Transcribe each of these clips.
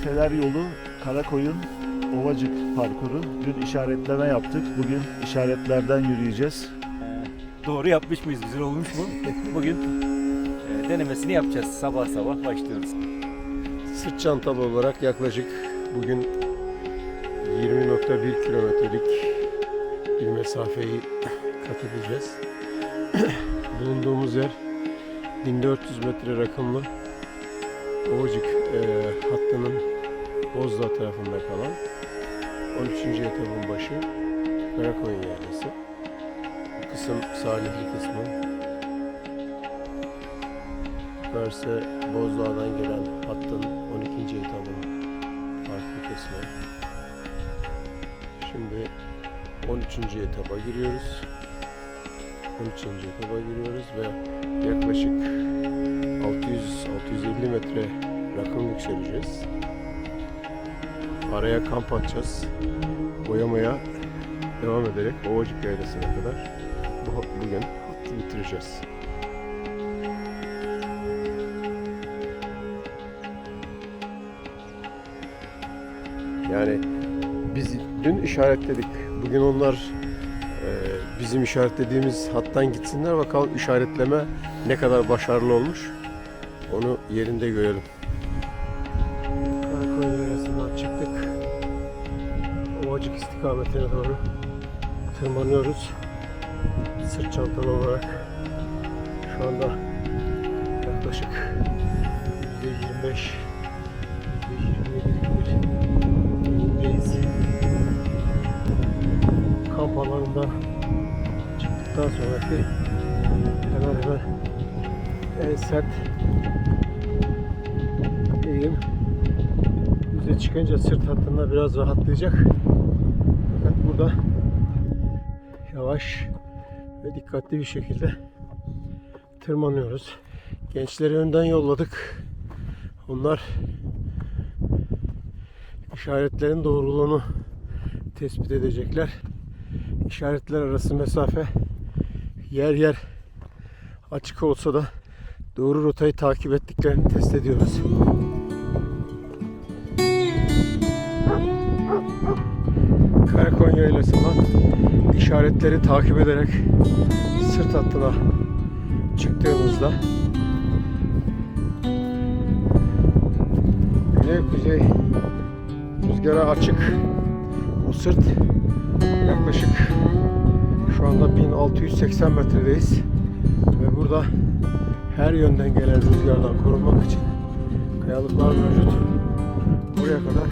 Efeler yolu Karakoyun Ovacık parkuru. Dün işaretleme yaptık. Bugün işaretlerden yürüyeceğiz. Doğru yapmış mıyız? Güzel olmuş mu? Bugün e, denemesini yapacağız. Sabah sabah başlıyoruz. Sırt çantalı olarak yaklaşık bugün 20.1 kilometrelik bir mesafeyi kat edeceğiz. Bulunduğumuz yer 1400 metre rakımlı Ovacık e, hattının Bozdağ tarafında kalan 13. etapın başı Karakoyun yerlisi. Bu kısım Salihli kısmı. Yukarısı Bozdağ'dan gelen hattın 12. etabın farklı kısmı. Şimdi 13. etaba giriyoruz. 13. etaba giriyoruz ve yaklaşık 600-650 metre rakım yükseleceğiz. Araya kamp atacağız. Boyamaya devam ederek Ovacık Yaylası'na kadar bu, bugün hattı bitireceğiz. Yani biz dün işaretledik. Bugün onlar e, bizim işaretlediğimiz hattan gitsinler bakalım işaretleme ne kadar başarılı olmuş. Onu yerinde görelim. Karakoyun Yaylası'ndan çıktık. Ovacık istikametine doğru tırmanıyoruz. Sırt çantalı olarak şu anda yaklaşık %25 %27'lik bir. Kamp alanından çıktıktan sonraki hemen hemen en sert eğim yüze çıkınca sırt hattında biraz rahatlayacak. Fakat burada yavaş ve dikkatli bir şekilde tırmanıyoruz. Gençleri önden yolladık. Onlar işaretlerin doğruluğunu tespit edecekler. İşaretler arası mesafe yer yer açık olsa da doğru rotayı takip ettiklerini test ediyoruz. Karakonya Yaylası'ndan işaretleri takip ederek sırt hattına çıktığımızda güney kuzey rüzgara açık o sırt yaklaşık şu anda 1680 metredeyiz ve burada her yönden gelen rüzgardan korunmak için kayalıklar mevcut. Buraya kadar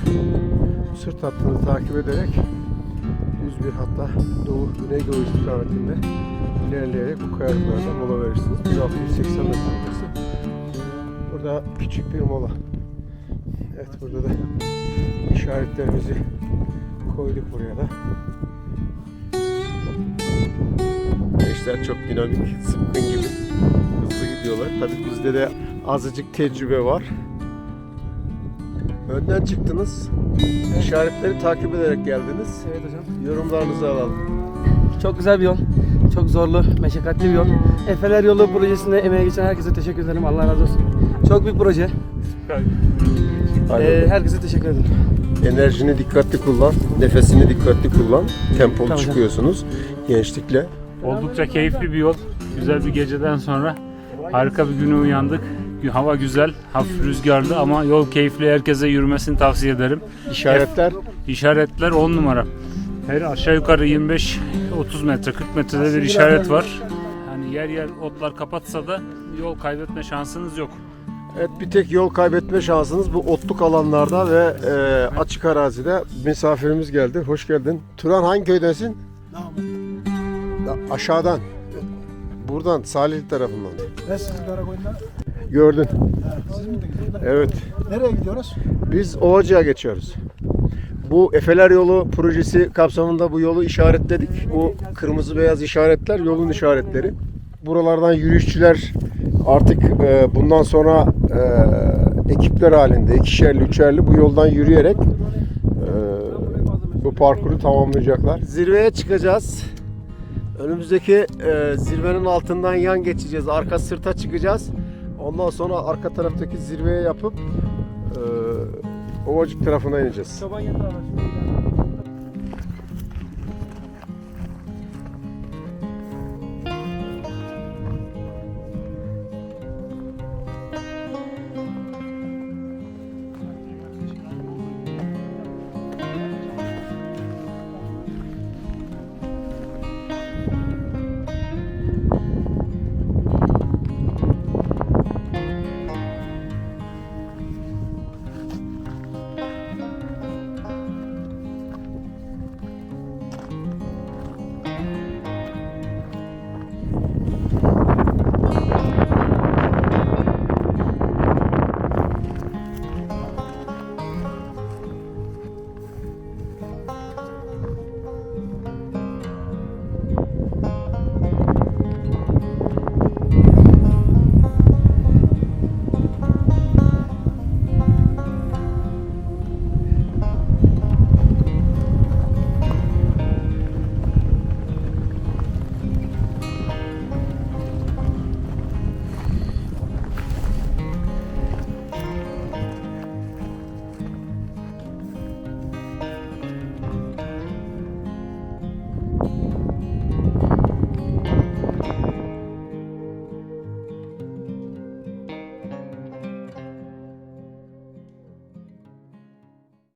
sırt hattını takip ederek düz bir hatta doğu, güneydoğu istikametinde ilerleyerek bu kayalıklardan mola verirsiniz. 1680 metre burası. Burada küçük bir mola. Evet burada da işaretlerimizi koyduk buraya da. Gençler çok dinamik, sıpkın gibi hızlı gidiyorlar. Tabii bizde de azıcık tecrübe var. Önden çıktınız. işaretleri takip ederek geldiniz. Evet hocam. Yorumlarınızı alalım. Çok güzel bir yol. Çok zorlu, meşakkatli bir yol. Efeler Yolu projesinde emeğe geçen herkese teşekkür ederim. Allah razı olsun. Çok büyük proje. Ee, herkese teşekkür ederim. Enerjini dikkatli kullan, nefesini dikkatli kullan. Tempolu Tamam. çıkıyorsunuz gençlikle. Oldukça keyifli bir yol. Güzel bir geceden sonra harika bir güne uyandık. Hava güzel, hafif rüzgarlı ama yol keyifli. Herkese yürümesini tavsiye ederim. İşaretler İşaretler 10 numara. Her aşağı yukarı 25 30 metre 40 metrede bir işaret var. Hani yer yer otlar kapatsa da yol kaybetme şansınız yok. Evet bir tek yol kaybetme şansınız bu otluk alanlarda ve e, açık arazide misafirimiz geldi. Hoş geldin. Turan hangi köydensin? Da- aşağıdan. Buradan Salihli tarafından. Ben sizin Karakoyun'da. Gördün. Siz mi gidiyorsunuz? Evet. Nereye gidiyoruz? Biz Ovacık'a geçiyoruz. Bu Efeler Yolu projesi kapsamında bu yolu işaretledik. Bu kırmızı beyaz işaretler yolun işaretleri. Buralardan yürüyüşçüler artık e, bundan sonra e, ekipler halinde ikişerli üçerli bu yoldan yürüyerek e, bu parkuru tamamlayacaklar. Zirveye çıkacağız. Önümüzdeki e, zirvenin altından yan geçeceğiz. Arka sırta çıkacağız. Ondan sonra arka taraftaki zirveye yapıp e, Ovacık tarafına ineceğiz. Çoban yatağı var.